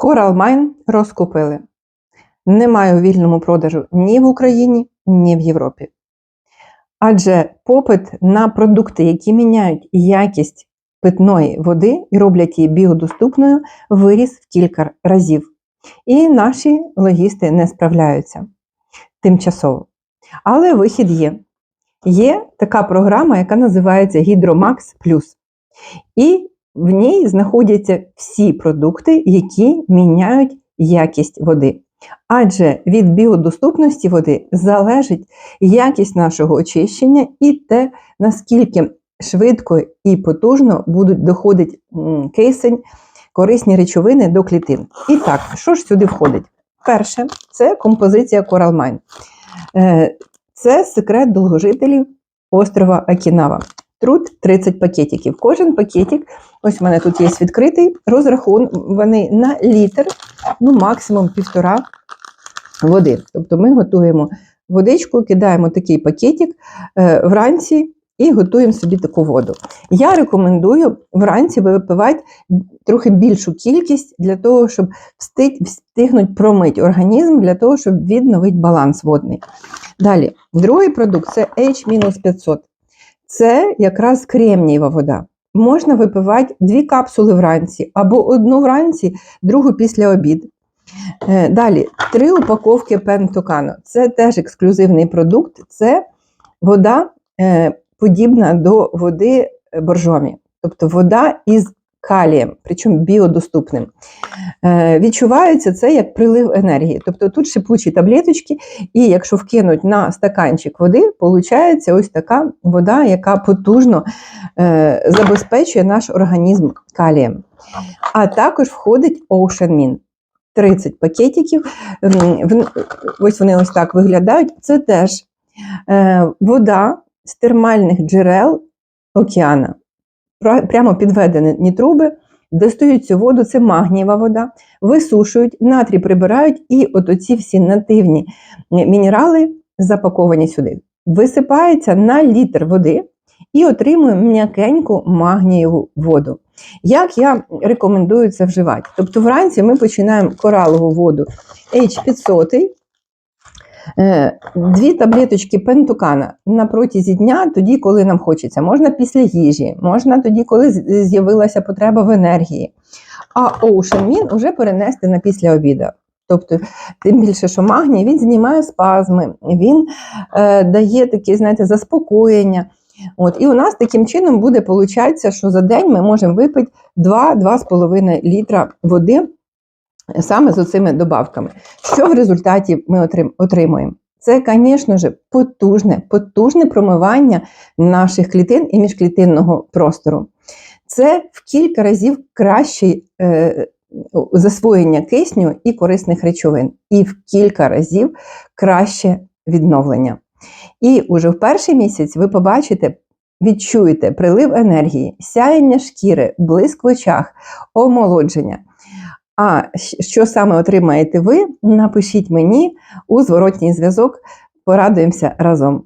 Coral Mine розкупили. Немає у вільному продажу ні в Україні, ні в Європі. Адже попит на продукти, які міняють якість питної води і роблять її біодоступною, виріс в кілька разів. І наші логісти не справляються тимчасово. Але вихід є. Є така програма, яка називається Hydromax Plus. І в ній знаходяться всі продукти, які міняють якість води. Адже від біодоступності води залежить якість нашого очищення і те, наскільки швидко і потужно будуть доходити кисень, корисні речовини до клітин. І так, що ж сюди входить? Перше, це композиція Mine. Е, Це секрет довгожителів острова Окінава. Труд 30 пакетиків. Кожен пакетик, ось в мене тут є відкритий, розрахований на літр, ну максимум півтора води. Тобто ми готуємо водичку, кидаємо такий пакетик е, вранці і готуємо собі таку воду. Я рекомендую вранці випивати трохи більшу кількість для того, щоб встиг, встигнуть промити організм, для того, щоб відновити баланс водний. Далі, другий продукт це H-500. Це якраз кремнієва вода. Можна випивати дві капсули вранці, або одну вранці, другу після обіду. Е, Далі, три упаковки пентокану. Це теж ексклюзивний продукт. Це вода е, подібна до води боржомі. Тобто вода із калієм, причому біодоступним. Е, Відчувається це як прилив енергії. Тобто тут шипучі таблеточки, і якщо вкинуть на стаканчик води, виходить ось така вода, яка потужно е, забезпечує наш організм калієм. А також входить Ocean Mint. 30 пакетиків. Ось вони ось так виглядають. Це теж е, вода з термальних джерел океана. Прямо підведені труби, достають цю воду, це магнієва вода, висушують, натрій прибирають, і от оці всі нативні мінерали запаковані сюди. Висипається на літр води і отримуємо м'якеньку магнієву воду. Як я рекомендую це вживати? Тобто вранці ми починаємо коралову воду H500, е, дві таблеточки пентукана на протязі дня, тоді, коли нам хочеться. Можна після їжі, можна тоді, коли з'явилася потреба в енергії. А Ocean Min вже перенести на після обіду. Тобто, тим більше, що магній він знімає спазми, він е, дає таке, знаєте, заспокоєння. От, і у нас таким чином буде получатися, що за день ми можемо випити 2-2,5 літра води саме з оцими добавками. Що в результаті ми отримуємо? Це, звісно ж, потужне, потужне промивання наших клітин і міжклітинного простору. Це в кілька разів краще е, засвоєння кисню і корисних речовин, і в кілька разів краще відновлення. І уже в перший місяць ви побачите, відчуєте прилив енергії, сяєння шкіри, блиск в очах, омолодження. А що саме отримаєте ви, напишіть мені у зворотній зв'язок, порадуємося разом.